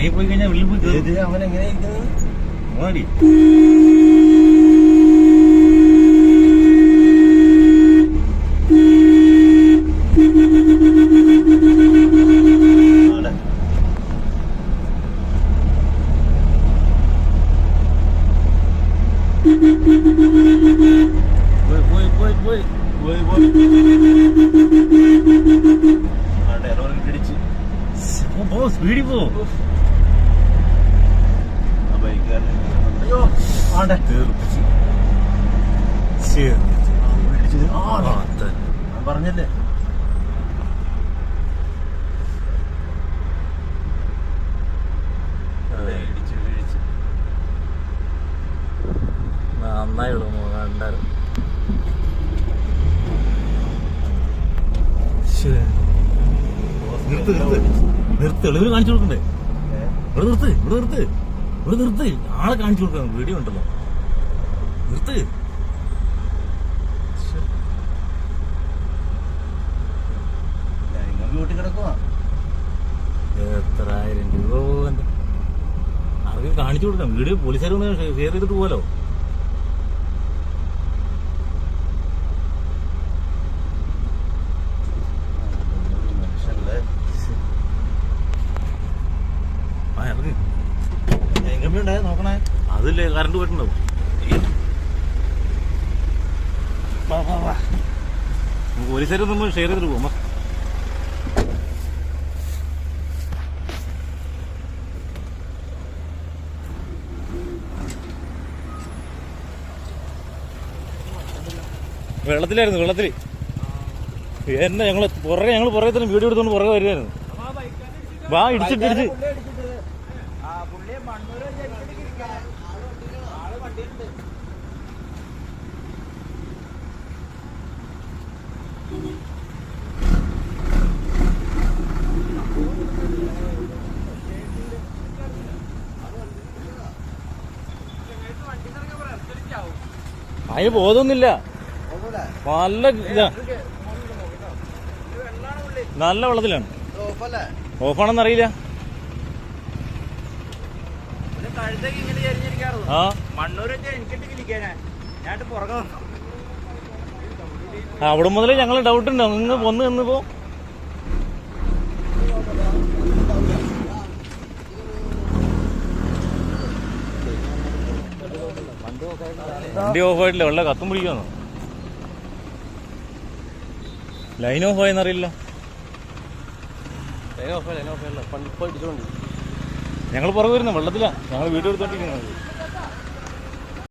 ഇറങ്ങി പോയി കഴിഞ്ഞാൽ വെളിയിൽ പോയി ഇത് അവൻ എങ്ങനെ ഇരിക്കുന്നത്? മതി അവിടെ. പോയി പോയി പോയി പോയി പോയി പോയി അവിടെ എറോർ ഇടിച്ച് പോ, പോ സ്പീഡിൽ പോ ആ ബൈക്കുകാരൻ അയ്യോ ആണ്ടെ തീർപ്പിച്ച്. പറഞ്ഞല്ലേ? നിർത്ത് നിർത്ത്. നിർത്ത്. എളിവര് കാണിച്ചു കൊടുക്കണ്ടേ? ഇവിടെ നിർത്ത് ഇവിടെ നിർത്ത്. ഇവിടെ നിർത്ത്. ആളെ കാണിച്ചു കൊടുക്കാൻ വീഡിയോ ഉണ്ടല്ലോ. നിർത്ത്. വീട്ടിൽ കിടക്കുവാ. എത്ര ആയിരം രൂപ പോകാൻ ആർക്കും കാണിച്ചു കൊടുക്കാം വീഡിയോ പോലീസുകാർ ഒന്ന് ഷെയർ ചെയ്തിട്ട് പോലോ എങ്ങനെ നോക്കണേ. അതില്ലേ കറണ്ട് പോയിട്ടുണ്ടാവും. വാ, വാ, വാ. നമുക്ക് നമ്മൾ ഷെയർ ചെയ്തിട്ട് പോകാം. വെള്ളത്തിലായിരുന്നു വെള്ളത്തിൽ എന്നെ ഞങ്ങൾ പുറകെ ഞങ്ങൾ പുറകെ തന്നെ വീഡിയോ എടുത്തോണ്ട് പുറകെ വരുമായിരുന്നു വാ ഇടിച്ച് അതിന് ബോധമൊന്നുമില്ല. നല്ല ഇതാ. നല്ല വെള്ളത്തിലാണ്. ഓഫാണെന്ന് അറിയില്ല ആ മണ്ണൂർ വെച്ചാൽ എനിക്കിട്ട് വിളിക്കാനാ ഞാൻ പുറകെ വന്നു. ആ, അവിടെ മുതലേ ഞങ്ങൾ ഡൗട്ട് ഉണ്ടോ. നിങ്ങൾ വന്ന് നിന്നിപ്പോ വണ്ടി ഓഫ് ആയിട്ടില്ല. വെള്ളം കത്തും പിടിക്കുന്നു ലൈൻ ഓഫ് ആയെന്നറിയില്ല. ഞങ്ങൾ പുറകെ വരുന്നു വെള്ളത്തിലാണ്. ഞങ്ങൾ വീട് എടുത്തോണ്ടിരിക്കുന്നത്.